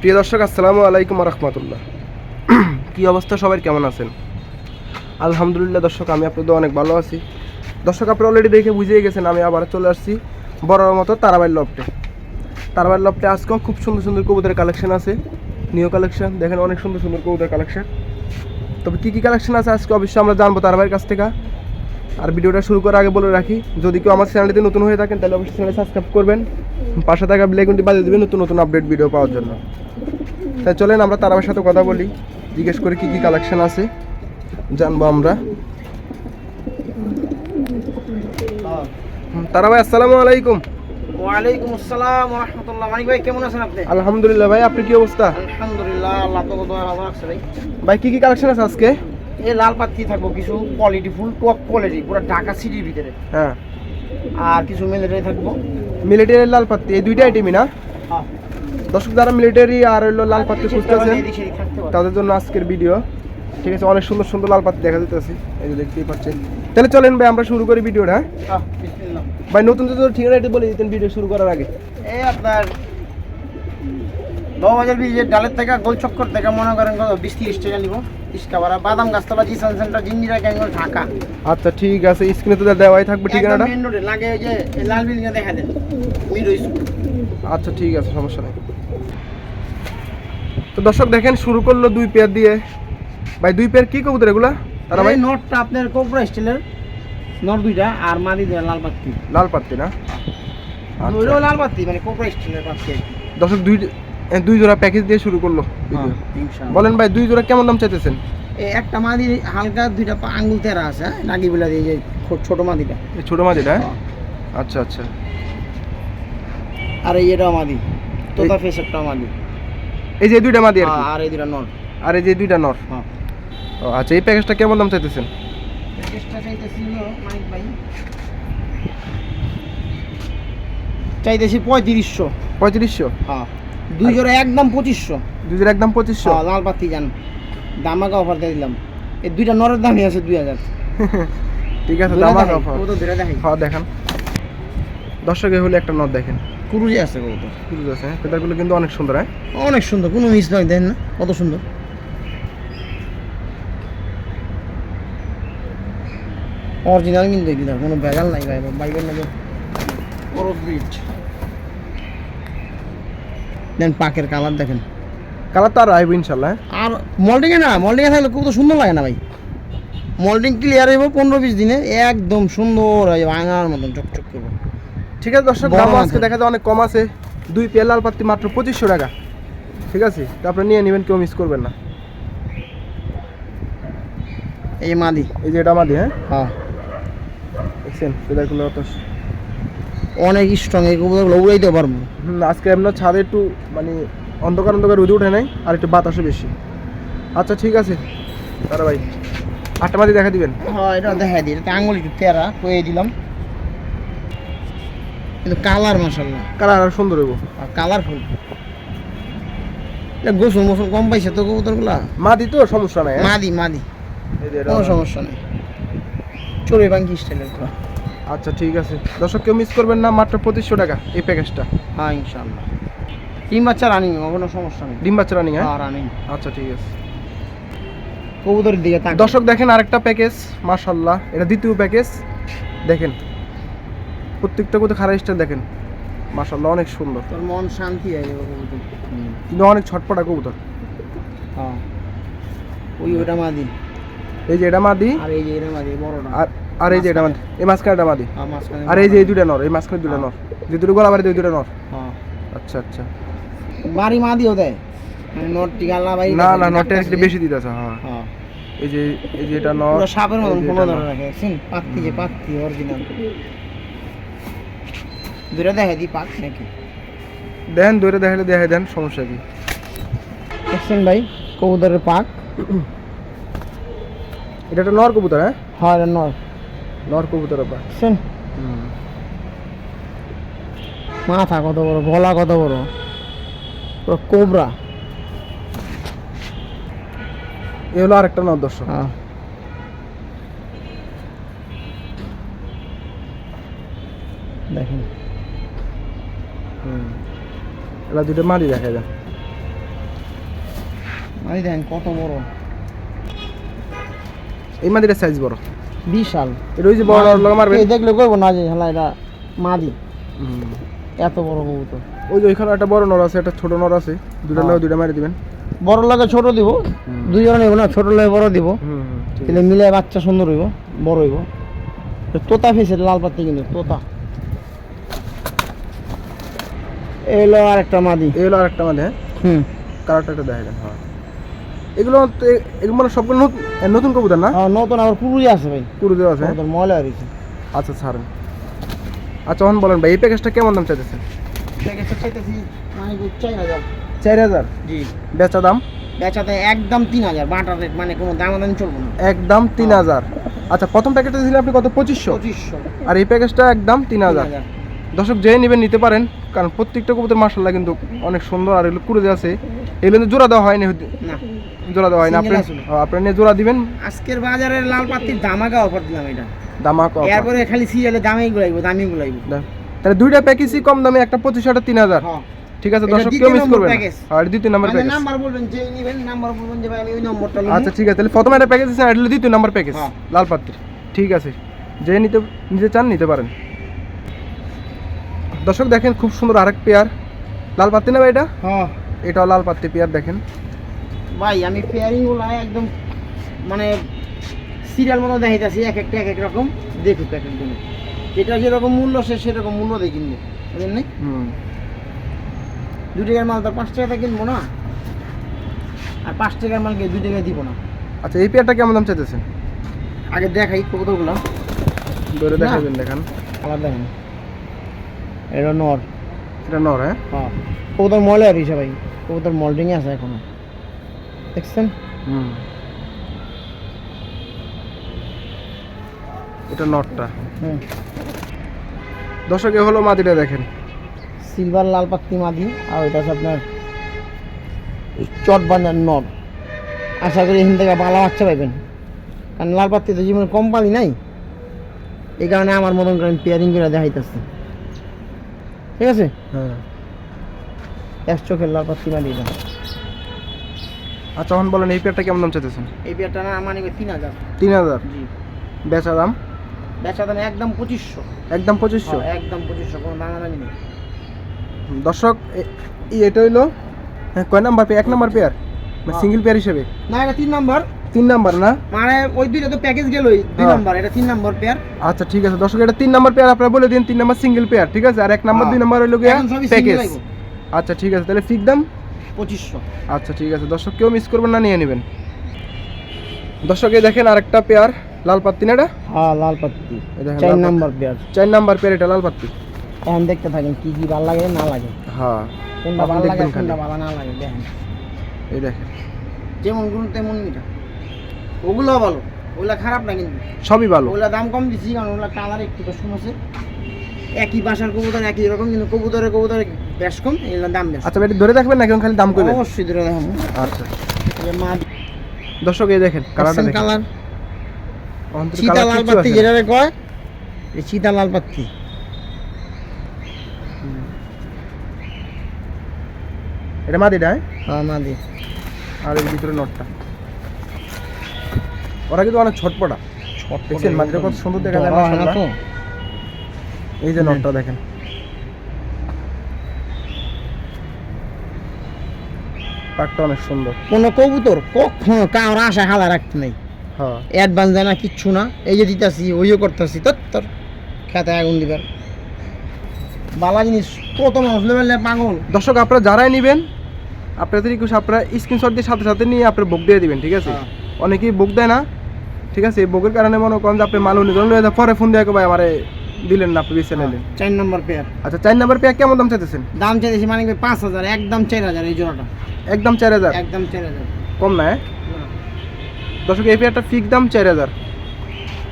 প্রিয় দর্শক, আসসালামু আলাইকুম রহমতুল্লাহ। কি অবস্থা সবাই, কেমন আছেন? আলহামদুলিল্লাহ দর্শক, আমি আপনাদের অনেক ভালো আছি। দর্শক, আপনারা অলরেডি দেখে বুঝিয়ে গেছেন, আমি আবার চলে আসছি বড় মতো তারাবাই লফটে তারাবাই লফটে আজকেও খুব সুন্দর সুন্দর কবুতরের কালেকশন আছে। নিউ কালেকশন দেখেন অনেক সুন্দর সুন্দর কবুতরের কালেকশন তবে কী কী কালেকশন আছে আজকে অবশ্যই আমরা জানব তারাবাইয়ের কাছ থেকে। আর ভিডিওটা শুরু করার আগে বলে রাখি, যদি কেউ আমার চ্যানেলটিতে নতুন হয়ে থাকেন, তাহলে অবশ্যই চ্যানেল সাবস্ক্রাইব করবেন। পাশে থাকা বেলাইকনটি বাজিয়ে দেবেন নতুন নতুন আপডেট ভিডিও পাওয়ার জন্য। তাই চলেন আমরা তারাবার সাথে কথা বলি জিজ্ঞেস করে কি কি কালেকশন আছে জানব আমরা। তারা ভাই আসসালামু আলাইকুম। ওয়ালাইকুম আসসালাম রহমতুল্লাহ মানিক ভাই কেমন আছেন আপনি? আলহামদুলিল্লাহ ভাই আপনি কি অবস্থা? আলহামদুলিল্লাহ আল্লাহ তো ভালো আছে ভাই। ভাই কি কি কালেকশন আছে আজকে? এই লাল পাত্তি থাকব কিছু কোয়ালিটি ফুল টপ কোয়ালিটি পুরো ঢাকা সিটির ভিতরে। হ্যাঁ। আর কিছু মিলিটারি থাকব। মিলিটারি লাল পাত্তি এই দুইটা আইটেমই না? হ্যাঁ। দর্শক যারা মিলিটারি আর হইল লাল পাত্তি খুঁজতেছেন তাদের জন্য আজকের ভিডিও ঠিক আছে অনেক সুন্দর সুন্দর লাল পাত্তি দেখা যেতেছে এই যে দেখতেই পাচ্ছেন। তাহলে চলেন ভাই আমরা শুরু করি ভিডিওটা হ্যাঁ? ভাই নতুন তো ঠিকানা একটু বলে দিতেন ভিডিও শুরু করার আগে। এই আপনার নবাজার ব্রিজের ডালের থেকে গোল চক্কর থেকে মনে করেন বিশ তিরিশ টাকা নিব। ইস্কাবারা বাদাম গাছতলা জিসান সেন্টার জিঞ্জিরা ক্যাঙ্গল ঢাকা। আচ্ছা ঠিক আছে স্ক্রিনে তো দেওয়াই থাকবে ঠিকানাটা। মেন রোডে লাগে ওই যে লাল বিল্ডিং দেখা দেন মিরো স্কুল। আচ্ছা ঠিক আছে সমস্যা নেই। তো দর্শক দেখেন শুরু করল দুই পেয়ার দিয়ে। ভাই দুই পেয়ার কি কবুতর এগুলা? তারা ভাই? নটটা আপনার কোবরা স্টিলের নট দুইটা আর মাদি দেয় লাল পাত্তি লাল পাত্তি না? আচ্ছা। ওইটাও লাল পাত্তি মানে কোবরা স্টিলের পাত্তি দর্শক দুই দুই জোড়া প্যাকেজ দিয়ে শুরু করল বলেন ভাই দুই জোড়া কেমন দাম চাইতেছেন? এই একটা মাদি হালকা দুইটা আঙ্গুল তেরা আছে হ্যাঁ? নাগি বেলা দিয়ে যে ছোট মাদিটা। ছোট মাঝিটা হ্যাঁ? আচ্ছা আচ্ছা। আর এটাও মাদি। তোতা ফেস একটা মাদি। এই যে এই দুইটা মাদি আর কি? আর এই দুটা নর আর এই যে দুইটা নর হ্যাঁ। ও, আচ্ছা এই প্যাকেজটা কেমন দাম চাইতেছেন? চেষ্টা চাইতেছিল মানিক ভাই। চাইতেছি পঁয়ত্রিশশো। পঁয়ত্রিশশো? হ্যাঁ। দুই জোড়া একদম পঁচিশশো। দুই জোড়া একদম পঁচিশশো? হ্যাঁ, লাল পাত্তি যান দামাকা অফার দিয়ে দিলাম। এই দুইটা নরের দামই আছে দুই হাজার। ঠিক আছে দুইটা দাম দেখাই, অফার দুইটা। হ্যাঁ দেখান। দর্শকে হলে একটা নর দেখেন। কুরুজে আছে কবুতর। ক্রুজ আছে হ্যাঁ? কিন্তু অনেক সুন্দর হ্যাঁ? অনেক সুন্দর কোনো মিস নয় দেখেন না কত সুন্দর। অরিজিনাল কিন্তু এগুলো কোনো ভেজাল নাই ভাই বাইকের নামে বড় দেন পাকের কালার দেখেন। কালার তো আর আইব ইনশাল্লাহ হ্যাঁ? আর মল্ডিংয়ে না মল্ডিংয়ে থাকলে খুব তো সুন্দর লাগে না ভাই। মল্ডিং ক্লিয়ার হইব পনেরো বিশ দিনে একদম সুন্দর হয়ে যাবে আয়নার মতন চকচক করব। ঠিক আছে দর্শক দাম আজকে দেখা যায় অনেক কম আছে। দুই পেয়ার লাল পাত্তি মাত্র পঁচিশশো টাকা। ঠিক আছে? তো আপনি নিয়ে নেবেন কেউ মিস করবেন না। এই মাদি। এই যে এটা আমাদের হ্যাঁ? হ্যাঁ। দেখছেন? পেদারগুলো অত অনেক স্ট্রং কবুতরগুলো উড়াইতে পারব। হুম, আজকে আপনার ছাদে একটু মানে অন্ধকার অন্ধকার রোদে উঠে নাই আর একটু বাতাসও বেশি। আচ্ছা ঠিক আছে। তারা ভাই আটটা মাদি দেখা দিবেন? হ্যাঁ এটা দেখা দিই। এটা আঙুল একটু তেরা কয়ে দিলাম। কিন্তু কালার মাসাল্লাহ কালার আর সুন্দর হইব। আর কালারফুল। এটা গোসল মোসল কম পাইছে তো কবুতরগুলা? মাদি তো সমস্যা নাই হ্যাঁ? মাদি মাদি। কোনো সমস্যা নেই। চড়ে বাঙ্কি স্টাইলেরগুলো আচ্ছা ঠিক আছে। দর্শক কেউ মিস করবেন না মাত্র পঁচিশশো টাকা এই প্যাকেজটা হ্যাঁ ইনশাল্লাহ ডিম বাচ্চা রানিং কোনো সমস্যা নেই। ডিম বাচ্চা রানিং হ্যাঁ? হ্যাঁ রানিং আচ্ছা ঠিক আছে। কবুতরের দিকে দর্শক দেখেন আরেকটা প্যাকেজ মাশাল্লাহ এটা দ্বিতীয় প্যাকেজ দেখেন। প্রত্যেকটা কোথাও খারাপ স্টাইল দেখেন। মাশাল্লাহ অনেক সুন্দর। তোর মন শান্তি হয়ে যাবে কবুতর কিন্তু অনেক ছটপটা কবুতর। হ্যাঁ। ওই ওটা মাদি। এই যে এটা মাদি। আর এই যে এটা মাদি বড়টা। আর আর এই যে এটা মাদি। এই মাঝখানে এটা মাদি। আর এই যে এই দুটা নর এই মাঝখানে দুটা নর। যে দুটো গোলা বাড়ি দুটো নর। হ্যাঁ। আচ্ছা আচ্ছা। বাড়ি মাদিও দেয়? মানে নট টিকালা বাড়ি না না একটু বেশি দিতেছে হ্যাঁ। হ্যাঁ। এই যে এই যে এটা নর সাপের মতন কোনো ধরে রাখে। দেখছেন পাত্তি যে পাত্তি অরিজিনাল দুটা দেখে দি পাক নাকি? দেন দৌড়ে দেখালে দেখাই দেন সমস্যা কি? দেখছেন ভাই কবুতরের পাক। এটা একটা নর কবুতর হ্যাঁ? হয় এটা নয় নর কবুতর আবার দেখছেন? মাথা কত বড় গলা কত বড়? পুরো কোবরা। এ হলো আরেকটা নর দর্শক। হ্যাঁ। দেখেন। এলা দুটো মাদি দেখা যায় আমি দেখেন কত বড়। এই মাদিটার সাইজ বড়। বিশাল। এটা ওই যে বড় মারবেন। এই দেখলে কইব না যে হ্যাঁ এটা মাদি এত বড় কবুতর। ওই যে ওইখানে একটা বড় নর আছে একটা ছোট নর আছে। দুটা হ্যাঁ। নর দুটা মারি দিবেন। বড় লাগে ছোট দিব হুম। দুইজন নেব না ছোট লাগে বড় দিব। তাহলে মিলে বাচ্চা সুন্দর হইব বড় হইব। তোতা ফেসের লাল পাতি কিন্তু তোতা। এলো আর একটা মাদি। এই হলো আরেকটা মানে হ্যাঁ? হুম। কালারটা একটা দেখা দেন হ্যাঁ। এগুলো তো এগুলো মানে সবগুলো নতুন নতুন কবুতর না? আর নতুন আবার পুরুই আছে ভাই। পুরো দেওয়া আছে হ্যাঁ? ময়লা হয়েছে। আচ্ছা ছাড়েন। আচ্ছা এখন বলেন ভাই এই প্যাকেজটা কেমন দাম চাইতেছেন মানে চার হাজার। চার হাজার? জি। বেচা দাম? বেচাতে একদম তিন হাজার বাটার রেট মানে কোনো দামাদামি চলবো না। একদম তিন হাজার। আচ্ছা প্রথম প্যাকেটটা দিলেন আপনি কত? পঁচিশশো? পঁচিশশো। আর এই প্যাকেজটা একদম তিন হাজার। দর্শক যে নেবেন নিতে পারেন কারণ প্রত্যেকটা কবুতর মার্শাল্লাহ কিন্তু অনেক সুন্দর আর এগুলো কুড়ে আছে। এগুলো কিন্তু জোড়া দেওয়া হয়নি জোড়া দেওয়া হয়নি। আপনি Single আসলে। হ্যাঁ, আপনি নিয়ে জোড়া দিবেন? আজকের বাজারের লাল পাত্তির দামাকা অফার দিলাম এটা। দামাক। এরপরে খালি সিরিয়ালে দামেই গুলাইব দামি গুলাইব। তাহলে দুইটা প্যাকেজই কম দামে একটা পঁচিশ একটা তিন হাজার। হ্যাঁ। ঠিক আছে দর্শক কেউ মিস করবেন আর দ্বিতীয় নাম্বার প্যাকেজ নাম্বার বলবেন যে নিবেন নাম্বার বলবেন যে ভাই আমি ওই নম্বরটা নেব। আচ্ছা ঠিক আছে। তাহলে প্রথমে একটা প্যাকেজ এটা হলো দ্বিতীয় নাম্বার প্যাকেজ। লাল পাত্রির ঠিক আছে। যে নিতে নিতে চান নিতে পারেন। দর্শক দেখেন খুব সুন্দর আরেক পেয়ার লাল পাত্তি না ভাই এটা? হ্যাঁ। এটাও লাল পাত্তি পেয়ার দেখেন। ভাই আমি পেয়ারিংগুলো একদম মানে সিরিয়াল মতো দেখাইতেছি এক একটা এক এক রকম। দেখুক এক একজন। যেটা যেরকম মূল্য সে সেরকম মূল্য দিয়ে কিনবে। বুঝলেন নি হুম। দু টাকার মাল তো পাঁচ টাকাতে কিনবো না। আর পাঁচ টাকার মালকে দুই টাকায় দিব না। আচ্ছা এই পেয়ারটা কেমন দাম চাইতেছেন? আগে দেখাই কবুতরগুলো ধরে দেখাবেন দেখান। আলাদা দেখেন। এটা নর। এটা নর হ্যাঁ? হ্যাঁ। কবুতর মলে আর হিসাবে ভাই। কবুতর মল্টিংয়ে আছে এখনও। দেখছেন? হুম। এটা নটটা হুম। দর্শক হলো মাদিটা দেখেন। সিলভার লাল পাত্তি মাদি আর ওইটা হচ্ছে আপনার চট বান্ধার নট আশা করি এখান থেকে ভালো বাচ্চা পাইবেন। কারণ লাল পাত্তি তো জীবনে কোম্পানি নাই। এই কারণে আমার মতন করে আমি পেয়ারিং করে দেখাইতেছি। ঠিক আছে? হ্যাঁ। এক চোখের লাল পাত্তি মাদি এটা আচ্ছা এখন বলেন এই পেয়ারটা কেমন দাম চাইতেছেন? এই পেয়ারটা না আমার নিবে তিন হাজার। তিন হাজার? জি। বেচা দাম? বেচা দাম একদম পঁচিশশো। একদম পঁচিশশো? হ্যাঁ, একদম পঁচিশশো কোনো দাম নেই। দর্শক এটা হইল হ্যাঁ, কয় নাম্বার পেয়ার? এক নাম্বার পেয়ার? হ্যাঁ। সিঙ্গেল পেয়ার হিসেবে? না এটা তিন নাম্বার। তিন নাম্বার না? মানে ওই দুইটা তো প্যাকেজ গেলই দুই হ্যাঁ। নাম্বার এটা তিন নাম্বার পেয়ার আচ্ছা ঠিক আছে। দর্শক এটা তিন নাম্বার পেয়ার আপনারা বলে দিন তিন নাম্বার সিঙ্গেল পেয়ার ঠিক আছে? আর এক নাম্বার হ্যাঁ। দুই নাম্বার হইল প্যাকেজ আচ্ছা ঠিক আছে। তাহলে ফিক দাম? পঁচিশশো। আচ্ছা ঠিক আছে। দর্শক কেউ মিস করবেন না নিয়ে নেবেন। দর্শক দেখেন আরেকটা পেয়ার লাল পাত্তি না এটা? হ্যাঁ লাল পাত্তি চার নাম্বার পেয়ার চার নাম্বার পেয়ার এটা লাল পাত্তি এখন দেখতে থাকেন কি কি ভালো লাগে না লাগে। হ্যাঁ। কোনটা ভালো লাগে কোনটা ভালো না লাগে দেখেন। এই দেখেন। যেমন গুণ তেমন মিঠা ওগুলো ভালো ওগুলা খারাপ না কিন্তু। সবই ভালো। ওগুলা দাম কম দিচ্ছি কারণ ওগুলা কালার একটু কম আছে। একই বাসার কবুতর একই রকম কিন্তু কবুতরের কবুতর বেশ কম এগুলোর দাম বেশ। আচ্ছা এটা ধরে থাকবেন না কেমন খালি দাম করবেন অবশ্যই ধরে দেখাবো আচ্ছা। মা দর্শক এই দেখেন কালারটা দেখেন। কালার। চিতা লাল পাত্তি আছে যেটা কয় এই চিতা লাল পাত্তি। এটা মাদিটা হ্যাঁ? হ্যাঁ মা দি আর এর ভিতরে নটটা। ওরা কিন্তু অনেক ছটপটা। দেখছেন মাদিটা কত সুন্দর দেখা যায় এই যে নটটা দেখেন। পাকটা অনেক সুন্দর। কোনো কবুতর কখনো কারোর আশা হালা রাখতে নেই। হ্যাঁ। অ্যাডভান্স দেয় না কিচ্ছু না। এই যে দিতেছি ওইও করতেছি তোর খেতে আগুন দিবার। বালা জিনিস কত মানুষ লেভেল পাগল। দর্শক আপনারা যারাই নেবেন আপনাদের রিকোয়েস্ট আপনারা স্ক্রিনশট দিয়ে সাথে সাথে নিয়ে আপনার বুক দিয়ে দিবেন ঠিক আছে? হ্যাঁ। অনেকেই বুক দেয় না ঠিক আছে এই বুকের কারণে মনে করেন যে আপনি মাল উনি ধরুন পরে ফোন দিয়ে ভাই আমারে দিলেন না আপনি বেছে নিলেন চার নম্বর পেয়ার। আচ্ছা চার নাম্বার পেয়ার কেমন দাম চাইতেছেন? দাম চাইছি মানে কি পাঁচ হাজার একদম চার হাজার এই জোড়াটা। একদম চার হাজার? একদম চার হাজার। কম না হ্যাঁ? দর্শক এই পেয়ারটা ফিক দাম চার হাজার।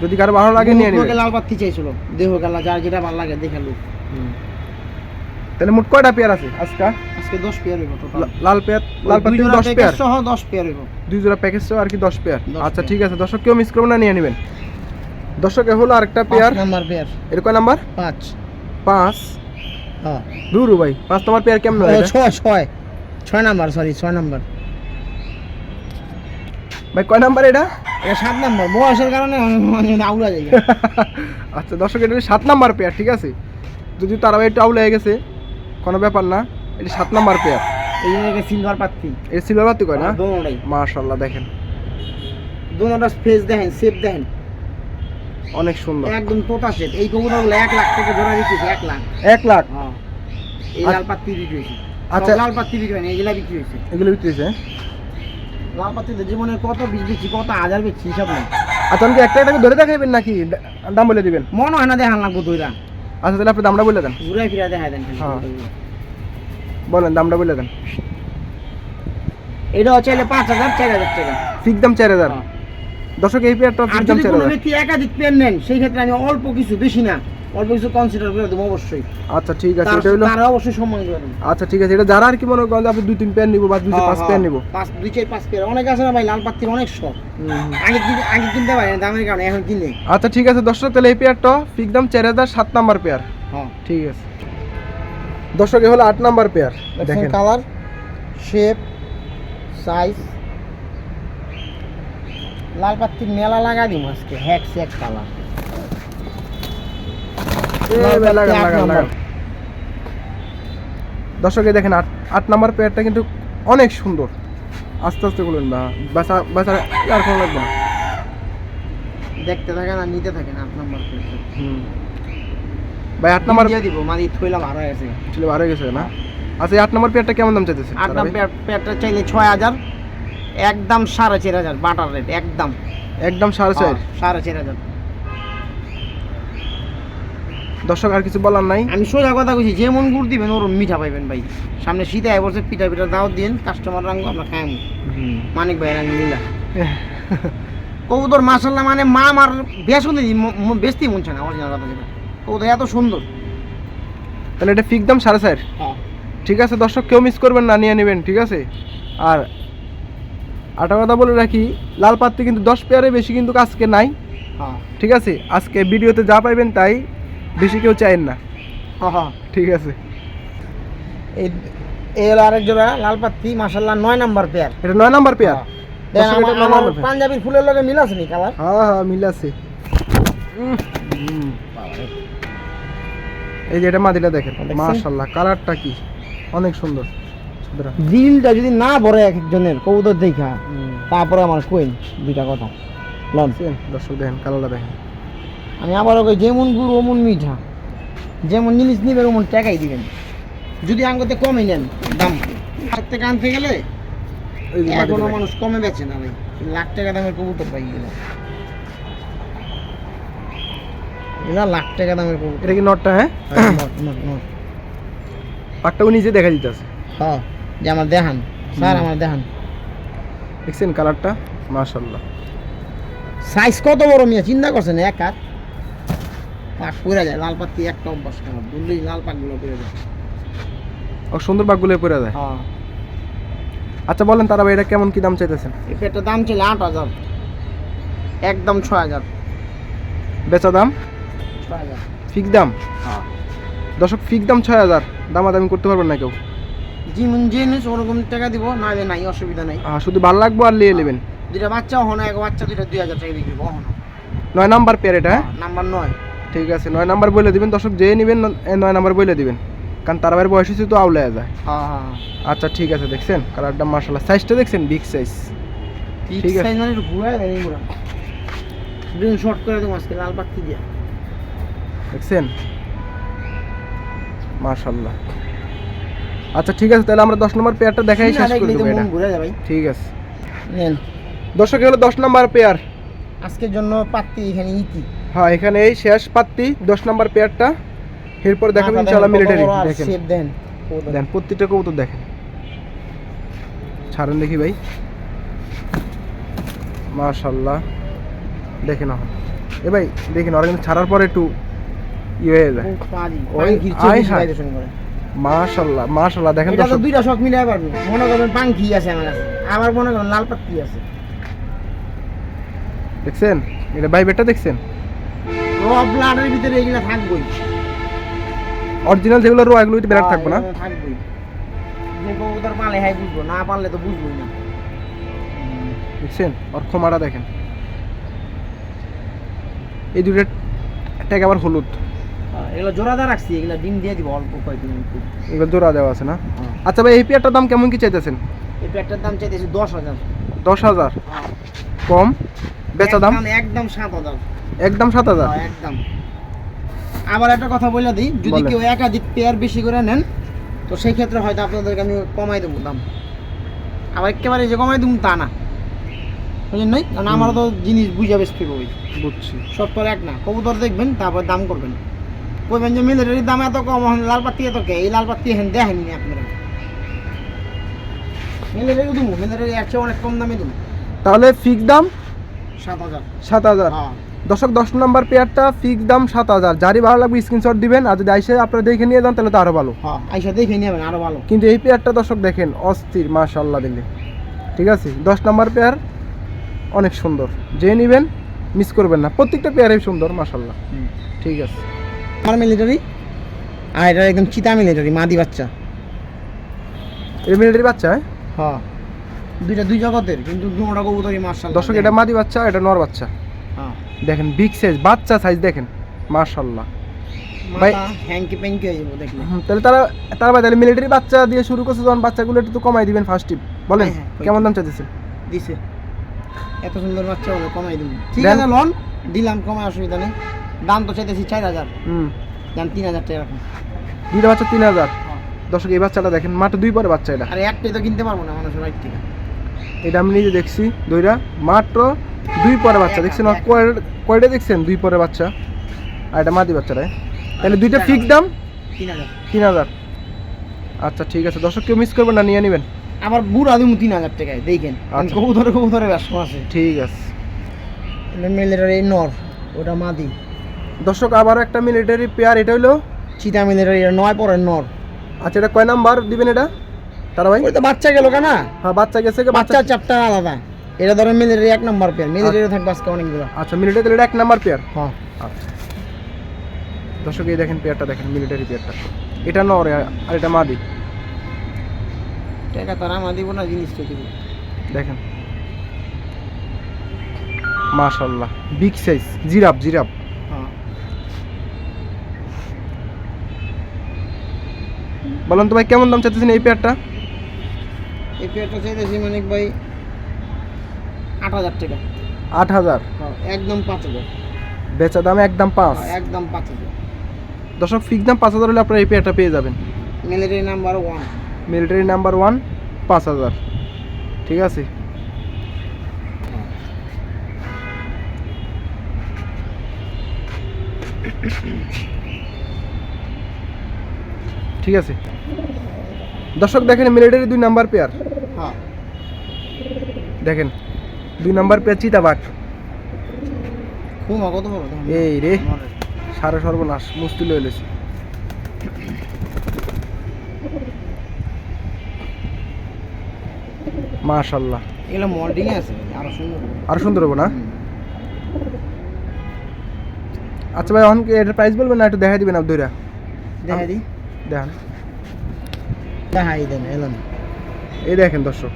যদি কারও ভালো লাগে নিয়ে মুখে নেবেন। লাল পাত্তি চাইছিল? দেহ গেলা যার যেটা ভালো লাগে দেখে লোক। হুম। তাহলে মোট কয়টা পেয়ার আছে আজকে? আজকে দশ পেয়ার হইব টোটাল লাল পেয়ার লাল পেয়ার সহ দশ পেয়ার হইব। দুই জোড়া প্যাকেজ সহ আর কি দশ পেয়ার আচ্ছা ঠিক আছে। দর্শক কেউ মিস করবেন না নিয়ে নেবেন। দর্শক হলো আরেকটা পেয়ার নাম্বার পেয়ার এর কয় নাম্বার পাঁচ। পাঁচ। হ্যাঁ। দূর ভাই। পাঁচ নম্বর পেয়ার কেমন ও, হয় এটা? ছয় ছয়। ছয় নাম্বার সরি ছয় নাম্বার ভাই কয় নাম্বার এটা? এটা সাত নম্বর বয়সের কারণে মাঝে আউলা যায় আচ্ছা দর্শক এটা সাত নাম্বার পেয়ার ঠিক আছে? যদি তারা একটু আউলে হয়ে গেছে কোনো ব্যাপার না। এটা সাত নাম্বার পেয়ার এই সিলভার পাত্তি এটা সিলভার কয় না? দোনোটাই মাশাল্লাহ দেখেন। দোনোটা ফেস দেখেন শেপ দেখেন। অনেক সুন্দর। একদম তোতা এই কবুতরগুলো লাখ জোড়া বিক্রি লাখ। লাখ? হ্যাঁ। এই আচ্ছা। লাল পাত্তি বিক্রি হয়েছে। আচ্ছা। লাল পাত্তি বিক্রি হয়নি এগুলা বিক্রি হয়েছে। এগুলো বিক্রি হয়েছে? লাল পাত্তিতে জীবনে কত বীজ বেচছি কত হাজার বেচছি হিসাব নেই। আচ্ছা কি একটা একটা ধরে দেখাইবেন নাকি? দাম বলে দিবেন। মনে হয় না দেখান লাগবো দুইটা আচ্ছা তাহলে আপনি দামটা বলে দেন। ঘুরে ফিরে দেখা দেন। হ্যাঁ। বলেন দামটা বলে দেন। এটা হলে পাঁচ হাজার চার হাজার টাকা। ফিক দাম চার হাজার। হ্যাঁ। দর্শক এই পেয়ারটা ফিক দাম চার হাজার। ব্যক্তি একাধিক পেন নেন সেই ক্ষেত্রে আমি অল্প কিছু বেশি না অল্প কিছু কনসিডার করে দেবো অবশ্যই। আচ্ছা ঠিক আছে এটা হলো তারা অবশ্যই সম্মান করে দেবো। আচ্ছা ঠিক আছে এটা যারা আর কি মনে করেন আপনি দুই তিন পেয়ার নিবো বা দুই হ্যাঁ, পাঁচ পেয়ার নিবো? পাঁচ দুই চার পাঁচ পেয়ার অনেক আছে না ভাই লাল পাত্তির অনেক শখ আগে কিন- আগে কিনতে পারি না দামের কারণে এখন কিনে আচ্ছা ঠিক আছে দর্শক তাহলে এই পেয়ারটা ফিক দাম চার হাজার সাত নাম্বার পেয়ার হ্যাঁ। ঠিক আছে। দর্শক এ হলো আট নাম্বার পেয়ার দেখেন কালার শেপ সাইজ লাল পাত্তির মেলা লাগা দিম আজকে হ্যাক স্যাক কালার দর্শক দেখেন আট আট নাম্বার পেয়ারটা কিন্তু অনেক সুন্দর। আস্তে আস্তে বলুন না বাসা বাসা আর কোনো লাগবে না। দেখতে থাকেন আর নিতে থাকেন আট নাম্বার হুম। ভাই আট নাম্বার দিয়ে দিব মাদি থইলা ভাড়া আছে ছিল বারো গেছে না? আচ্ছা আট নাম্বার পেয়ারটা কেমন দাম চাইতেছে আট নাম্বার পেয়ারটা চাইলে ছয় হাজার। একদম সাড়ে চার হাজার বাটার রেট একদম। একদম সাড়ে চার? হ্যাঁ, সাড়ে চার হাজার। দর্শক আর কিছু বলার নাই? আমি সোজা কথা কইছি যেমন গুড় দিবেন ওর মিঠা পাইবেন ভাই। সামনে শীতে এক বছর পিঠা পিঠা দাওয়াত দিন কাস্টমার রাঙ্গ আমরা খাইম। মানিক ভাই রাঙ্গ লীলা কবুতর মাসাল্লাহ মানে মা আমার বেশ বেশতেই মন চায় না অরিজিনাল কথা যেটা। কবুতর এত সুন্দর। তাহলে এটা ফিক দাম সাড়ে চার। ঠিক আছে দর্শক কেউ মিস করবেন না নিয়ে নেবেন ঠিক আছে? আর আটা কথা বলে রাখি লাল পাত্তি কিন্তু দশ পেয়ারে বেশি কিন্তু আজকে নাই। হ্যাঁ। ঠিক আছে? আজকে ভিডিওতে যা পাইবেন তাই বেশি কেউ চাইেন না। হ্যাঁ ঠিক আছে। এই এর আরেক জোড়া লাল পাত্তি মাসাল্লাহ নয় নাম্বার পেয়ার। এটা নয় নাম্বার পেয়ার? নাম্বার। পাঞ্জাবির ফুলের লগে মিল আছে নি কালার? হ্যাঁ হ্যাঁ মিল আছে। এই যে এটা মাদিটা দেখেন? মাশাল্লাহ কালারটা কি? অনেক সুন্দর। দিলটা যদি না ভরে এক একজনের কবুতর দেখা তারপরে আমার কইন দুইটা কথা। লন। দর্শক দেখেন কালারটা দেখেন। আমি আবারও কই যেমন গুড় অমন মিঠা। যেমন জিনিস নিবেন অমন টাকাই দিবেন। যদি আঙ্গতে কমে নেন দাম হাত থেকে আনতে গেলে এখনও মানুষ কমে বেচে না ভাই। লাখ টাকা দামের কবুতর পাই গেল এগুলা লাখ টাকা দামের কবুতর। এটা কি নটটা হ্যাঁ? Not, not, not. পাকটাও নিজে দেখা দিতেছে। হ্যাঁ যে আমার দেখান। স্যার আমার দেখান। দেখছেন কালারটা? মাশাল্লাহ সাইজ কত বড় মিয়া? চিন্তা করছেন এক হাত? পাক পড়ে যায় লাল পাতি একটা অভ্যাস খারাপ বললেই লাল পাকগুলো পড়ে যায়। ও সুন্দর বাঘগুলো পরে দেয় হ্যাঁ। আচ্ছা বলেন তারা এটা কেমন কি দাম চাইতেছেন? পেটটার দাম ছিল আট হাজার। একদম ছয় হাজার। বেচা দাম? ছয় হাজার। ফিক দাম? হ্যাঁ। দর্শক ফিক দাম ছয় হাজার। দামাদামি করতে পারবেন না কেউ। যেমন জিনিস ওরকম টাকা দিব না নাই অসুবিধা নাই। আহ, শুধু ভালো লাগবো আর নিয়ে নেবেন। দুইটা বাচ্চা হনো এক বাচ্চা দুইটা দুই হাজার টাকা বিক্রি হনো। নয় নাম্বার পেয়ার এটা হ্যাঁ? নাম্বার নয়। ঠিক আছে নয় নাম্বার বলে দিবেন। দর্শক যে নেবেন নয় নাম্বার বলে দিবেন। কারণ তার বাইরে বয়স হচ্ছে তো আউলায় যায়। হ্যাঁ হ্যাঁ আচ্ছা ঠিক আছে দেখছেন? কালারটা মার্শাল্লাহ সাইজটা দেখছেন? বিগ সাইজ ঠিক আছে। মানে ঘুরায় শর্ট করে দেবো আজকে লাল পাত্তি দিয়ে। দেখছেন? মার্শাল্লাহ আচ্ছা ঠিক আছে তাহলে আমরা দশ নম্বর পেয়ারটা দেখাই শেষ করে দেবো এটা। ঠিক আছে। নেন। দর্শক হলো দশ নম্বর পেয়ার আজকের জন্য পাত্তি এখানে ইতি। হ্যাঁ এখানে এই শেষ পাত্তি দশ নম্বর পেয়ারটা এরপর দেখাবেন ইনশাআল্লাহ মিলিটারি দেখেন। দেন। দেন প্রত্যেকটা কবুতর দেখেন। ছাড়েন দেখি ভাই। মাশাল্লাহ দেখেন এখন। এ ভাই দেখেন ওরা কিন্তু ছাড়ার পরে একটু ইয়ে হয়ে যায়। ওই মাশাল্লাহ মাশাল্লাহ দেখেন এটা তো দুইটা শখ মিলাই পারব। মনে করবেন পাঙ্খি আছে আমার কাছে। আবার মনে করেন লাল পাত্তি আছে। দেখছেন? এটা দেখছেন? র ব্লাডের ভিতরে এগুলা থাকবোই। অরিজিনাল যেগুলো রো এগুলো হ্যাঁ, থাকব না? থাকবোই। যে কবুতর পালে হাই বুঝব। না পারলে তো বুঝবোই না। দেখছেন? ওর ক্ষমাটা দেখেন। এই দুটো ট্যাগ আবার হলুদ। এগুলো জোড়াদা রাখছি এগুলো ডিম দিয়ে দিব অল্প কয়েকদিন এগুলো জোড়া দেওয়া আছে না? আচ্ছা ভাই এই পেয়ারটার দাম কেমন কি চাইতেছেন? এই প্যাকটার দাম চাইতেছি দশ হাজার। দশ হাজার? কম? বেচা দাম? একদম- একদম সাত হাজার। একদম সাত হাজার? একদম। আবার একটা কথা বলে দিই যদি কেউ একাধিক পেয়ার বেশি করে নেন তো সেই ক্ষেত্রে হয়তো আপনাদেরকে আমি কমাই দেবো দাম। আবার একেবারে যে কমাই দেবো তা না। বুঝলেন নাই? কারণ আমারও তো জিনিস বুঝা বেশি বুঝছি। সব তো এক না। কবুতর দেখবেন তারপর দাম করবেন। কইবেন যে মিলিটারির দাম এত কম হন লাল পাতি এত কে? এই লাল পাতি হেন দেখেনি আপনারা। মিলিটারি দেবো মিলিটারি একশো অনেক কম দামে দেবো তাহলে ফিক্স দাম? সাত হাজার। সাত হাজার। হ্যাঁ। দশক দশ নম্বর পেয়ারটা ফিক্স দাম সাত হাজার। যারই ভালো লাগবে স্ক্রিনশট দিবেন আর যদি আইসে আপনারা দেখে নিয়ে যান তাহলে তো আরও ভালো। হ্যাঁ আইসা দেখে নেবেন আরও ভালো। কিন্তু এই পেয়ারটা দর্শক দেখেন অস্থির মাশাল্লাহ দিলে ঠিক আছে? দশ নম্বর পেয়ার অনেক সুন্দর। যে নেবেন মিস করবেন না। প্রত্যেকটা পেয়ারই সুন্দর মাশাল্লাহ ঠিক আছে। আমার মিলিটারি আর এটা একদম চিতা মিলিটারি মাদি বাচ্চা। এই মিলিটারি বাচ্চা হ্যাঁ? হ্যাঁ। দুইটা দুই জগতের কিন্তু দুটা কবুতরই মার্শাল দর্শক এটা মাদি বাচ্চা এটা নর বাচ্চা। হ্যাঁ। দেখেন বিগ সাইজ বাচ্চা সাইজ দেখেন মাশাল্লাহ ভাই- হ্যাঙ্কি প্যাঙ্কি হয়ে যাব দেখলে। তাহলে তারা তারা ভাই তাহলে মিলিটারি বাচ্চা দিয়ে শুরু করছে যখন বাচ্চাগুলো একটু কমাই দিবেন ফার্স্ট টিপ বলেন হ্যাঁ, হ্যাঁ, কেমন দাম চাইতেছে দিছে। এত সুন্দর বাচ্চা হলো কমাই দিব। ঠিক আছে লোন। দিলাম কমাই অসুবিধা নেই। দাম তো চাইতেছি চার হাজার। হুম। দাম তিন হাজার টাকা রাখুন দুইটা বাচ্চা তিন হাজার। দর্শক এই বাচ্চাটা দেখেন মাত্র দুই পরে বাচ্চা এটা। আর একটাই তো কিনতে পারব না মানুষের বাড়ি থেকে। এটা আমি নিজে দেখছি দুইটা মাত্র দুই পরে বাচ্চা। দেখছেন কয়টা দেখছেন? দুই পরে বাচ্চা। আর এটা মাদি বাচ্চাটা। তাহলে দুইটা ফিক্স দাম? তিন হাজার। তিন হাজার। আচ্ছা ঠিক আছে। দর্শক কেউ মিস করবেন না নিয়ে নেবেন। আবার বুড়া দিব তিন হাজার টাকায় দেখেন। আচ্ছা। কবুতরে কবুতরে ব্যস্ত আছে। ঠিক আছে। মিলিটারি এই নর ওটা মাদি। দর্শক আবার একটা মিলিটারি পেয়ার এটা হইল? চিতা মিলিটারি এটা নয় পরের নর। আচ্ছা এটা কয় নাম্বার দিবেন এটা? তারা ভাই তো বাচ্চা গেল কেনা? হ্যাঁ বাচ্চা গেছে কি? বাচ্চা চ্যাপ্টার আলাদা। এটা ধরো মিলিটারি এক নম্বর পেয়ার মিলিটারি থাকবে আজকে অনেকগুলো। আচ্ছা মিলিটারি তাহলে এক নাম্বার পেয়ার হ্যাঁ। আচ্ছা। দর্শক এই দেখেন পেয়ারটা দেখেন মিলিটারি পেয়ারটা এটা নর আর এটা মাদি। টাকা তারা মা দিব না জিনিসটা দিব। দেখেন। মাশাল্লাহ বিগ সাইজ জিরাপ জিরাপ বলেন তো ভাই কেমন দাম চাইতেছেন এই পেয়ারটা? এই পেয়ারটা চাইতেছি মানিক ভাই আট হাজার টাকা। আট হাজার? হ্যাঁ একদম পাঁচ হাজার। বেচা দাম একদম পাঁচ। হ্যাঁ, একদম পাঁচ হাজার। দর্শক ফিক্স দাম পাঁচ হাজার হলে আপনারা এই পেয়ারটা পেয়ে যাবেন। Military number one military number one পাঁচ হাজার। ঠিক আছে? ঠিক আছে। দর্শক দেখেন মিলিটারি দুই নাম্বার পেয়ার হ্যাঁ। দেখেন দুই নাম্বার পেয়ার চিতাবাঘ। এই রে। সারা সর্বনাশ মুস্তিল হয়েছে মাশাল্লাহ। এগুলো মল্টিং আছে আরও সুন্দর আরও সুন্দর হব না? আচ্ছা ভাই এখন কি এটার প্রাইস বলবেন না একটু দেখাই দিবেন আপনি দুইটা দেখা দি দেখান। দেখাই দেন এলেন এই দেখেন দর্শক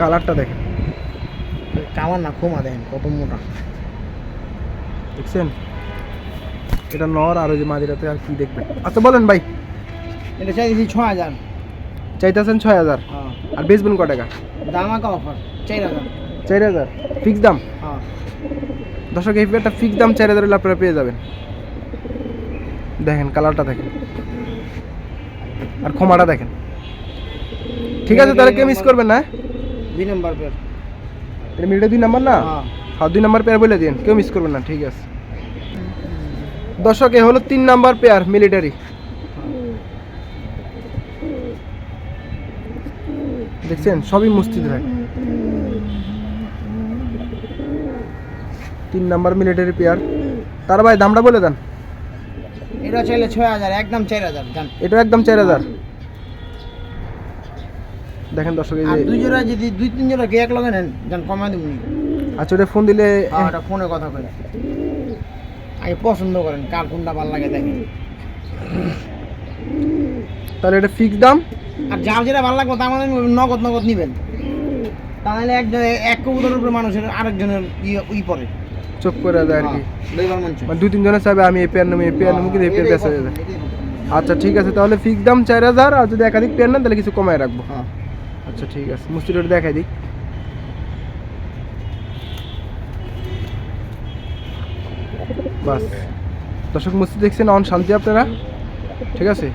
কালারটা দেখেন। কামার না খুমা দেখেন কত মোটা। দেখছেন? এটা নর আর ওই যে মাদিরাতে আর কি দেখবেন আচ্ছা বলেন ভাই। এটা চাইতেছি ছ হাজার। চাইতেছেন ছয় হাজার? হ্যাঁ। আর বেচবেন ক টাকা? দাম আঁকা অফার চার হাজার। চার হাজার? ফিক্স দাম? হ্যাঁ। দর্শক এই পেয়ারটা ফিক্স দাম চার হাজার হলে আপনারা পেয়ে যাবেন। দেখেন কালারটা দেখেন। আর ক্ষমাটা দেখেন। ঠিক আছে তাহলে কেউ মিস করবেন না? দুই নম্বর পেয়ার এটা মিনিটে দুই নাম্বার না? হ্যাঁ। হ্যাঁ দুই নাম্বার পেয়ার বলে দিন কেউ মিস করবেন না ঠিক আছে। দর্শক এ হলো তিন নাম্বার পেয়ার মিলিটারি দেখছেন সবই মসজিদ ভাই তিন নাম্বার মিলিটারি পেয়ার তার ভাই দামটা বলে দেন। এটা চাইলে ছয় হাজার একদম চার হাজার এটা একদম চার হাজার। দেখেন দর্শক এই যে দুই জোড়া যদি দুই তিন জোড়া কে এক লগে নেন জান কমাই দেবো আচ্ছা ওটা ফোন দিলে এটা ফোনে কথা কই আগে পছন্দ করেন কার কোনটা ভালো লাগে দেখেন। তাহলে এটা ফিক্স দাম? আর যার যেটা ভালো লাগবে তার মানে নগদ নগদ নিবেন। তাহলে একজন এক কবুতরের উপরে মানুষের আরেকজনের ইয়ে ই পড়ে। চোখ করে দেয় আর কি। মঞ্চ। মানে দুই তিনজনে চাইবে আমি এই পেয়ার নেব এই পেয়ার নেব কিন্তু এই পেয়ার বেচা যাবে। আচ্ছা ঠিক আছে তাহলে ফিক্স দাম চার হাজার আর যদি একাধিক পেয়ার নেন তাহলে কিছু কমায় রাখব। হ্যাঁ। আচ্ছা ঠিক আছে। মুস্তিটা দেখাই দিই। বাস। দর্শক মুস্তি দেখছেন অন শান্তি আপনারা? ঠিক আছে?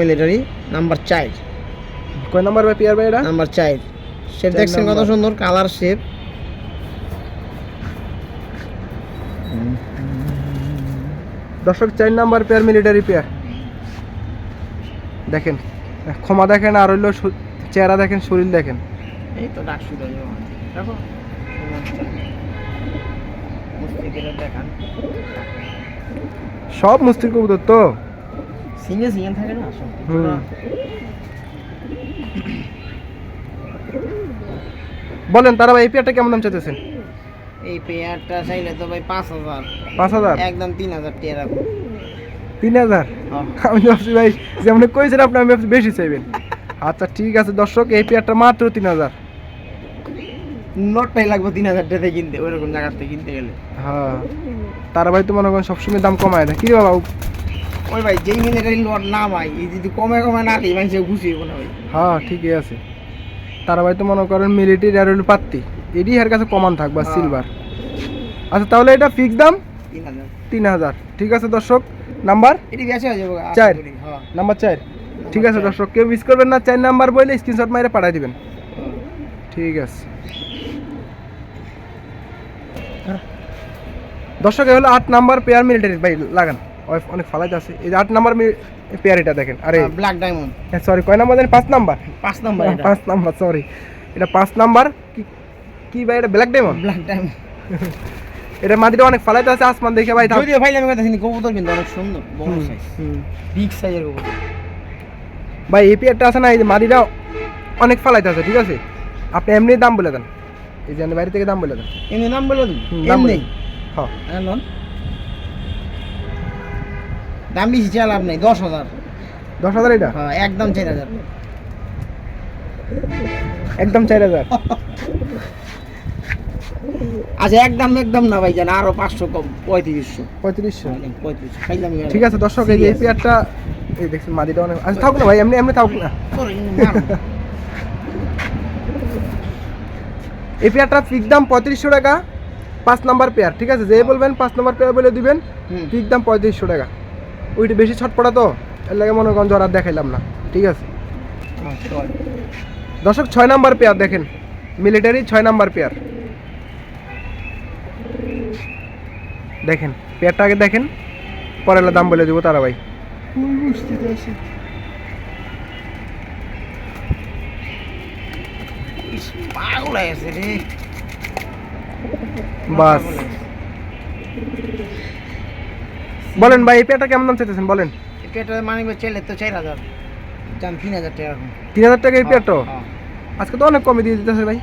মিলিটারি নাম্বার চার। কয় নাম্বার ভাই পেয়ার ভাই এটা নাম্বার চার শেপ দেখছেন কত সুন্দর কালার শেপ দর্শক চার নাম্বার পেয়ার মিলিটারি পেয়ার। দেখেন। ক্ষমা দেখেন আর হইল চেহারা দেখেন শরীর দেখেন। এই তো ডাক শুরু যাবে দেখো। সব মুস্তির কবুতর তো? সিঙ্গে সিঙ্গে থাকে না সব বলেন তারা ভাই এই পেয়ারটা কেমন দাম চাইতেছেন? এই পেয়ারটা চাইলে তো ভাই পাঁচ হাজার। পাঁচ হাজার? একদম তিন হাজার টিয়া তিন হাজার? হ্যাঁ। আমি ভাবছি ভাই যেমন কইছেন আপনি আমি ভাবছি বেশি চাইবেন। আচ্ছা ঠিক আছে দর্শক এই পেয়ারটা মাত্র তিন হাজার। নোটটাই লাগবে তিন হাজার টাকা কিনতে ওইরকম জায়গাতে কিনতে গেলে। হ্যাঁ। তারা ভাই তো মনে করেন সবসময় দাম কমায় দেয়। কি রে বাবা ওই ভাই যেই মিনিটের লোড না ভাই যদি কমে কমে না দিই মানুষে হইব না ভাই। হ্যাঁ ঠিকই আছে। তারা ভাই তো মনে করেন মিলিটারি আর হইল পাত্তি এডি এর কাছে কমান থাকবে হ্যাঁ। সিলভার আচ্ছা তাহলে এটা ফিক্স দাম? তিন হাজার। তিন হাজার। ঠিক আছে দর্শক। নাম্বার? হয়ে চার। হ্যাঁ। নাম্বার চার। ঠিক আছে। দর্শক কেউ মিস করবেন না চার নাম্বার বলে স্ক্রিনশট মাইরে পাঠাই দিবেন। ঠিক আছে। দর্শক হলো আট নাম্বার পেয়ার মিলিটারি ভাই লাগান। অনেক ফালাইতে আছে। এই যে আট নাম্বার পেয়ার এটা দেখেন। আরে। ব্ল্যাক ডায়মন্ড সরি কয় নাম্বার জানেন পাঁচ নাম্বার। পাঁচ নাম্বার পাঁচ নাম্বার সরি এটা পাঁচ নাম্বার। কি কি ভাই এটা ব্ল্যাক ডায়মন্ড ব্ল্যাক ডায়মন্ড এটা মাটিটা অনেক ফালাইতে আছে আসমান দেখে ভাই যদিও ভাই আমি কথা কবুতর কিন্তু অনেক সুন্দর বড় সাইজ হুম। বিগ সাইজের কবুতর। ভাই এই পেয়ারটা আছে না এই মাটিটা অনেক ফালাইতে আছে ঠিক আছে? আপনি এমনি দাম বলে দেন। এই যে বাইরে থেকে দাম বলে দেন। এমনি নাম বলে দিন দাম দেন। হ্যাঁ দাম বেশি চাল লাভ নেই দশ হাজার। দশ হাজার এটা? হ্যাঁ একদম চার হাজার। একদম চার হাজার। আচ্ছা একদম একদম না ভাই জান আরও পাঁচশো কম পঁয়ত্রিশশো। পঁয়ত্রিশশো? পঁয়ত্রিশশো ঠিক আছে দর্শক এই যে এই পেয়ারটা এই দেখছেন মাটিটা অনেক আচ্ছা থাকুক না ভাই এমনি এমনি থাকুক না। এই পেয়ারটা দাম পঁয়ত্রিশশো টাকা পাঁচ নাম্বার পেয়ার ঠিক আছে? যে বলবেন পাঁচ নাম্বার পেয়ার বলে দিবেন ফিক্স দাম পঁয়ত্রিশশো টাকা। ওইটা বেশি ছটপটা তো এর লাগে মনে করেন জ্বর আর দেখাইলাম না ঠিক আছে? দর্শক ছয় নাম্বার পেয়ার দেখেন মিলিটারি ছয় নাম্বার পেয়ার দেখেন পেয়ারটা আগে দেখেন পরে দাম বলে দেবো তারা ভাই। হয়ে বাস। বলেন ভাই এই পেয়ারটা কেমন দাম চাইতেছেন? বলেন। পেটে মানে চেলে তো চার হাজার জান তিন হাজার টাকা তিন হাজার টাকা এই পেয়ারটা? হ্যাঁ। আজকে তো অনেক কমে দিয়ে দিতেছে ভাই।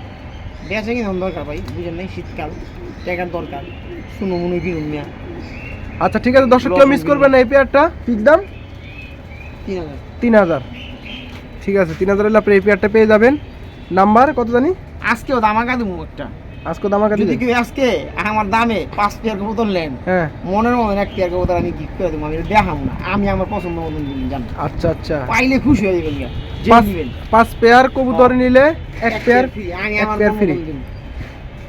বেঁচে কিনুন দরকার ভাই বুঝেন নাই শীতকাল। টাকার দরকার। শুনো মনে কিনুন মিয়া। আচ্ছা ঠিক আছে দর্শক কেউ মিস করবেন না এই পেয়ারটা ফিক্স দাম? তিন হাজার। তিন হাজার। ঠিক আছে তিন হাজার হলে আপনি এই পেয়ারটা পেয়ে যাবেন। নাম্বার কত জানি? আজকেও দামাকা দেবো একটা। আজকে দাম আমাকে যদি দিবেন কেউ আজকে আমার দামে পাঁচ পেয়ার কবুতর নেন হ্যাঁ। মনের মতন এক পেয়ার কবুতর আমি গিফট করে দেবো আমি দেখাম না। আমি আমার পছন্দ মতন দিন জান। আচ্ছা আচ্ছা। পাইলে খুশি হয়ে যাবেন পাঁচ পেয়ার কবুতর নিলে এক পেয়ার free, আমি আমার পেয়ার ফ্রি।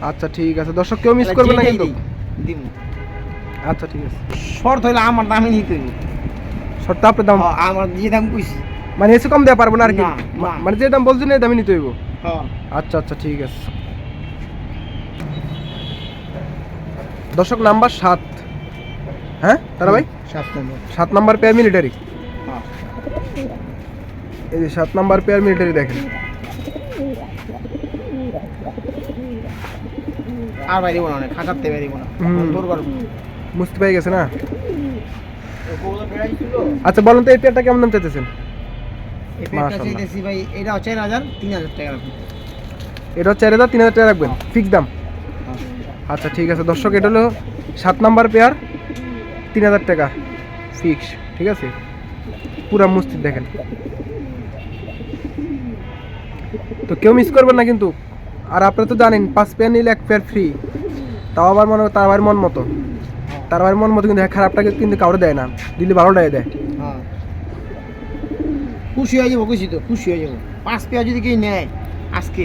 আচ্ছা ঠিক আছে। দর্শক কেউ মিস করবে না কিন্তু। আচ্ছা ঠিক আছে। শর্ত হইলে আমার দামে নিতে হইব। শর্ত আপনার দাম? আমার যে দাম কইছি। মানে এসে কম দেওয়া পারব না আর কি? না, না। মানে যে দাম বলছেন এই দামে নিতে হইব? হ্যাঁ আচ্ছা আচ্ছা ঠিক আছে। দর্শক নাম্বার সাত। হ্যাঁ তারা ভাই? সাত নম্বর। সাত নাম্বার পেয়ার মিলিটারি হ্যাঁ এই যে সাত নাম্বার পেয়ার মিলিটারি দেখেন। আর বাইরে না অনেক খাঁচাতে বাইরে না। তোর বুঝতে পেরে গেছে না? আচ্ছা বলুন তো এই পেয়ারটা কেমন দাম চাইতেছেন? এই পেটটা চাইতেছি ভাই এটা চার হাজার তিন হাজার টাকা রাখুন। এটা হচ্ছে চার হাজার তিন হাজার টাকা রাখবেন? ফিক্স দাম? আচ্ছা ঠিক আছে। দর্শক এটা হলো সাত নাম্বার পেয়ার তিন হাজার টাকা। ফিক্স ঠিক আছে? পুরা মসজিদ দেখেন। তো কেউ মিস করবেন না কিন্তু। আর আপনারা তো জানেন পাঁচ পেয়ার নিলে এক পেয়ার ফ্রি তাও আবার মনে হয় তার আবার মন মতো। তার আবার মন মতো কিন্তু হ্যাঁ, খারাপটাকে কিন্তু কাউরে দেয় না। দিলে ভালোটাই দেয়। হ্যাঁ। খুশি হয়ে যাব খুশি তো খুশি হয়ে যাব। পাঁচ পেয়ার যদি কেউ নেয় আজকে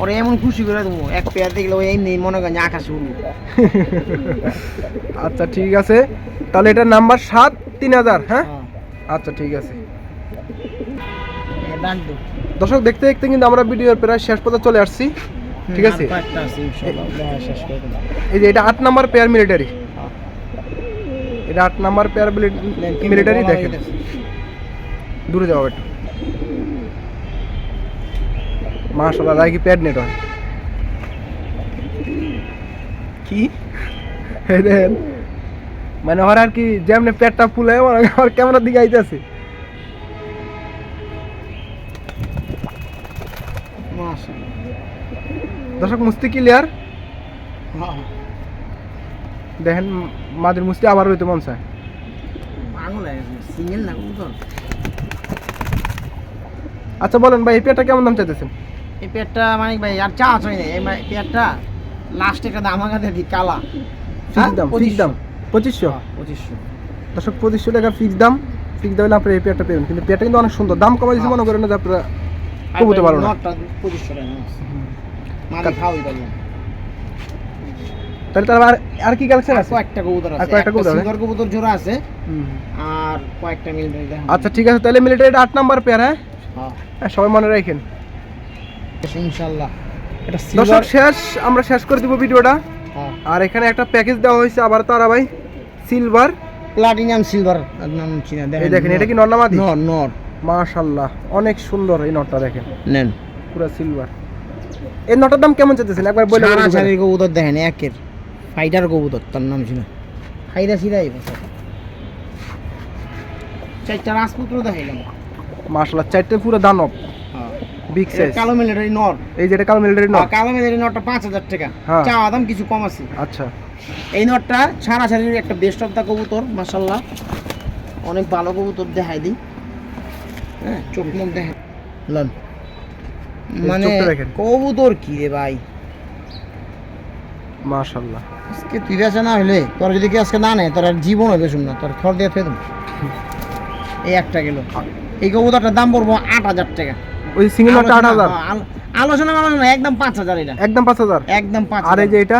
ওরা এমন খুশি করে দেবো এক পেয়ার দেখলে ওই এমনি মনে করেন আকাশ উড়ু আচ্ছা ঠিক আছে। তাহলে এটা নাম্বার সাত তিন হাজার হ্যাঁ? আচ্ছা ঠিক আছে। দর্শক দেখতে দেখতে কিন্তু আমরা ভিডিওর প্রায় শেষ পথে চলে আসছি। ঠিক আছে? এই যে এটা আট নাম্বার পেয়ার মিলিটারি এটা আট নাম্বার পেয়ার মিলিটারি দেখেন। দূরে যাও একটু। মাশাল্লাহ রাখি প্যাড নেট হয় কি? দেখেন। মানে ওর আর কি যেমনি পেটটা ফুলে আমার ক্যামেরার দিকে আইতেছে। দর্শক মুস্তি ক্লিয়ার হ্যাঁ। দেখেন মাদের মুস্তি আবার হইতে মন চায়। আচ্ছা বলেন ভাই এই পেয়ারটা কেমন দাম চাইতেছেন? এই পেয়ারটা মানিক ভাই আর চা আছে না এই পেয়ারটা লাস্ট একটা দাম আগাতে দিই কালা। দাম ফিক্স দাম পঁচিশশো? পঁচিশশো। দর্শক পঁচিশশো টাকা ফিক্স দাম ফিক্স দাম হলে আপনারা এই পেয়ারটা পেবেন কিন্তু পেয়ারটা কিন্তু অনেক সুন্দর দাম কমাই দিয়েছে মনে করেন না যে আপনারা কবুতর ভালো না। পঁচিশশো টাকা। তাহলে। তার আর আর কি কালেকশন আছে? কয়েকটা কবুতর আছে। কয়েকটা কবুতর? সিলভার কবুতর জোড়া আছে। আর কয়েকটা মিলিটারি আচ্ছা ঠিক আছে। তাহলে মিলিটারি আট নাম্বার পেয়ার হ্যাঁ? হ্যাঁ। হ্যাঁ, সবাই মনে রাখেন। ইনশাআল্লাহ। এটা দর্শক শেষ। আমরা শেষ করে দিব ভিডিওটা। হ্যাঁ। আর এখানে একটা প্যাকেজ দেওয়া হয়েছে আবার তারা ভাই সিলভার প্লাটিনাম সিলভার নাম চিনা দেখেন। এটা কি নন্নামাদি নর নর। মাশাল্লাহ অনেক সুন্দর এই নটটা দেখেন। নেন। পুরো সিলভার এই নটার দাম কেমন চাইতেছেন? একবার বলে সারা সারির কবুতর দেখেন একের। ফাইটার কবুতর তার নাম ছিল। সিরাই চারটা রাজপুত্র দেখাইলাম। মাশাল্লাহ চারটে পুরো দানব। বিগ সাইজ কালো মিলিটারি নর এই যেটা কালো মিলিটারি নট। আর কালো মিলিটারি পাঁচ হাজার টাকা। হ্যাঁ। চাওয়া দাম কিছু কম আছে। আচ্ছা। এই নটটা সারা সারির একটা বেস্ট অফ দা কবুতর মাসাল্লাহ অনেক ভালো কবুতর দেখাই দিই। হ্যাঁ চোখ মুখ দেখাই লন মানে কবুতর কি রে ভাই? মাশাল্লাহ আজকে তুই বেচা না হইলে তোর যদি কি আজকে না নেয় তোর আর জীবন হবে শুন না তোর খড় দিয়ে এই একটা গেল এই কবুতরটার দাম পড়ব আট হাজার টাকা। ওই সিঙ্গেল আট হাজার? আলোচনা- আলোচনা আলোচনা একদম পাঁচ হাজার এটা। একদম পাঁচ হাজার? একদম পাঁচ আর এই যে এটা?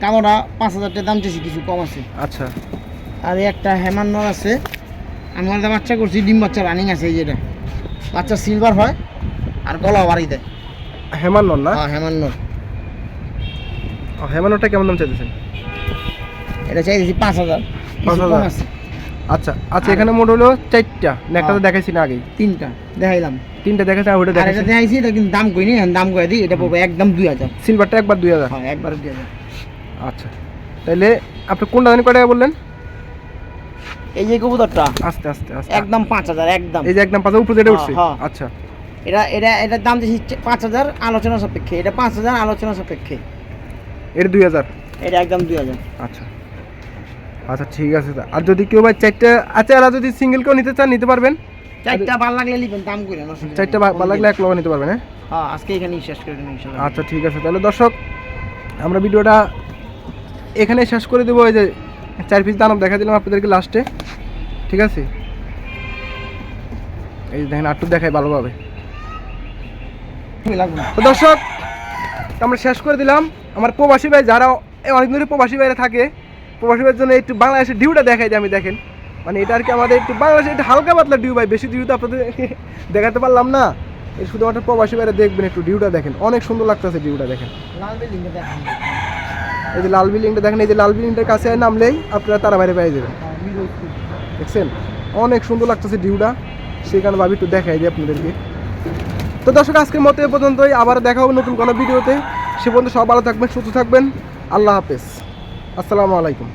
কালোটা পাঁচ হাজার টাকা দাম চেয়েছি কিছু কম আছে। আচ্ছা। আর একটা হেমান্নর আছে। আমি একটা বাচ্চা করছি ডিম বাচ্চা রানিং আছে এই যেটা বাচ্চা সিলভার হয় আর গলা বাড়ি দেয়। হেমান নন না? হ্যাঁ হেমান্নর। হেমান নটটা কেমন দাম চাইতেছেন? এটা চাইছি পাঁচ হাজার। পাঁচ হাজার? আচ্ছা আচ্ছা এখানে মোট হলো চারটা। একটা তো হ্যাঁ। দেখাইছি না আগেই। তিনটা দেখাইলাম। তিনটা দেখাইছি আর ওটা দেখাইছি। দেখাইছি এটা কিন্তু দাম কইনি দাম কয়ে দিই এটা পড়বে একদম দুই হাজার। সিলভারটা একবার দুই হাজার? হ্যাঁ একবার দুই হাজার। আচ্ছা। তাহলে আপনি কোনটা জানি কয় টাকা বললেন? এই যে কবুতরটা? আস্তে আস্তে আস্তে। একদম পাঁচ হাজার একদম। এই যে একদম পাঁচা উপরে যেটা উঠছে? হ্যাঁ, হ্যাঁ। আচ্ছা। এটা এটা এটার দাম দিয়েছি পাঁচ হাজার আলোচনা সাপেক্ষে। এটা পাঁচ হাজার আলোচনা সাপেক্ষে। এটা দুই হাজার? এটা একদম দুই হাজার। আচ্ছা। আচ্ছা ঠিক আছে। আর যদি কেউ ভাই চারটা আচ্ছা এরা যদি সিঙ্গেল কেউ নিতে চান নিতে পারবেন? চারটা ভালো লাগলে নিবেন দাম করে চারটা ভা- ভালো লাগলে এক লগে নিতে পারবেন হ্যাঁ? হ্যাঁ আজকে এখানেই শেষ করে আচ্ছা ঠিক আছে। তাহলে দর্শক আমরা ভিডিওটা এখানে শেষ করে দেবো। এই যে চার পিস দানব দেখা দিলাম আপনাদেরকে লাস্টে ঠিক আছে? এই দেখেন, আটটু দেখাই ভালোভাবে। তো দর্শক, আমরা শেষ করে দিলাম। আমার প্রবাসী ভাই যারা অনেক দূরে প্রবাসী বাইরে থাকে, প্রবাসী ভাইয়ের জন্য একটু বাংলাদেশের ডিউটা দেখাই আমি, দেখেন। মানে এটা আর কি আমাদের একটু বাংলাদেশে একটু হালকা পাতলা ডিউ ভাই, বেশি ডিউ তো আপনাদের দেখাতে পারলাম না। শুধুমাত্র প্রবাসী বাইরে দেখবেন একটু ডিউটা দেখেন। অনেক সুন্দর লাগতেছে ডিউটা দেখান। এই যে লাল বিল্ডিংটা দেখেন, এই যে লাল বিল্ডিংটার কাছে নামলেই আপনারা তারা বাইরে পেয়ে যাবেন। দেখছেন? অনেক সুন্দর লাগতেছে ডিউটা সেই কারণে ভাবি একটু দেখাই দিই আপনাদেরকে। তো দর্শক, আজকের মতো এ পর্যন্তই। আবার দেখা হবে নতুন কোনো ভিডিওতে। সে পর্যন্ত সব ভালো থাকবেন, সুস্থ থাকবেন। আল্লাহ হাফেজ। আসসালামু আলাইকুম।